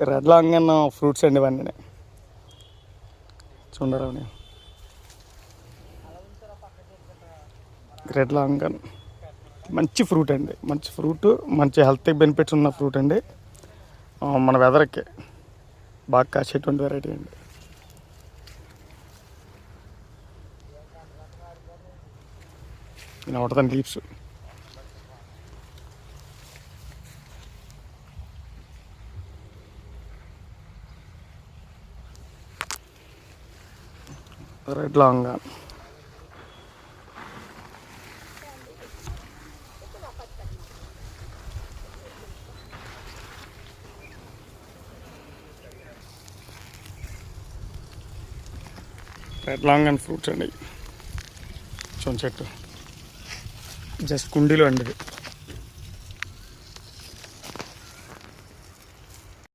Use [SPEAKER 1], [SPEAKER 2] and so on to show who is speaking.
[SPEAKER 1] Red లాంగన్ fruits అండి ఇవన్నీ. చూడరా రెడ్. లాంగన్. మంచి ఫ్రూట్ అండి. మంచి ఫ్రూట్ మంచి హెల్త్ బెనిఫిట్స్ ఉన్న ఫ్రూట్ అండి. మన వెదర్కి బాగా కాసేటువంటి వెరైటీ అండి. ఇలా ఉంటుందండి leaves red long. Red long and fruits అండి. చూడండి చెట్టు. జస్ట్ కుండీలో అండి